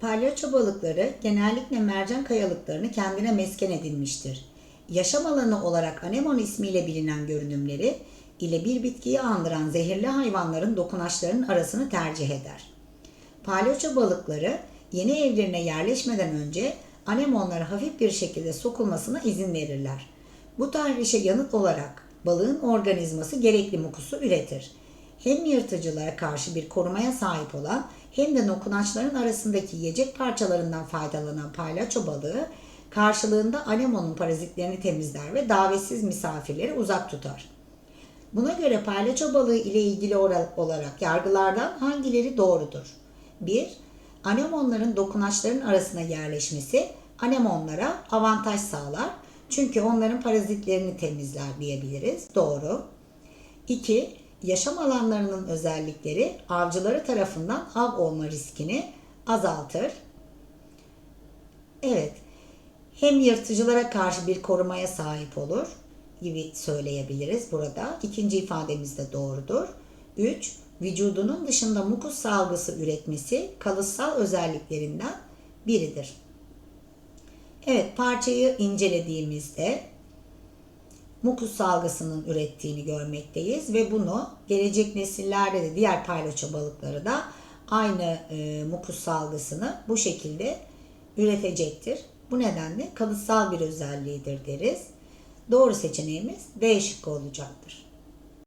Palyaço balıkları genellikle mercan kayalıklarını kendine mesken edinmiştir. Yaşam alanı olarak anemon ismiyle bilinen görünümleri ile bir bitkiyi andıran zehirli hayvanların dokunaçlarının arasını tercih eder. Palyaço balıkları yeni evlerine yerleşmeden önce anemonlara hafif bir şekilde sokulmasına izin verirler. Bu tahrişe yanıt olarak balığın organizması gerekli mukusu üretir. Hem yırtıcılara karşı bir korumaya sahip olan hem de dokunaçların arasındaki yiyecek parçalarından faydalanan palyaço balığı karşılığında anemonun parazitlerini temizler ve davetsiz misafirleri uzak tutar. Buna göre palyaço balığı ile ilgili olarak yargılardan hangileri doğrudur? 1. Anemonların dokunaçların arasına yerleşmesi anemonlara avantaj sağlar. Çünkü onların parazitlerini temizler diyebiliriz. Doğru. 2. Yaşam alanlarının özellikleri avcıları tarafından av olma riskini azaltır. Evet. Hem yırtıcılara karşı bir korumaya sahip olur gibi söyleyebiliriz burada. İkinci ifademiz de doğrudur. 3. Vücudunun dışında mukus salgısı üretmesi kalıtsal özelliklerinden biridir. Evet parçayı incelediğimizde mukus salgısının ürettiğini görmekteyiz ve bunu gelecek nesillerde de diğer palyaço balıkları da aynı e, mukus salgısını bu şekilde üretecektir. Bu nedenle kalıtsal bir özelliğidir deriz. Doğru seçeneğimiz D şıkkı olacaktır.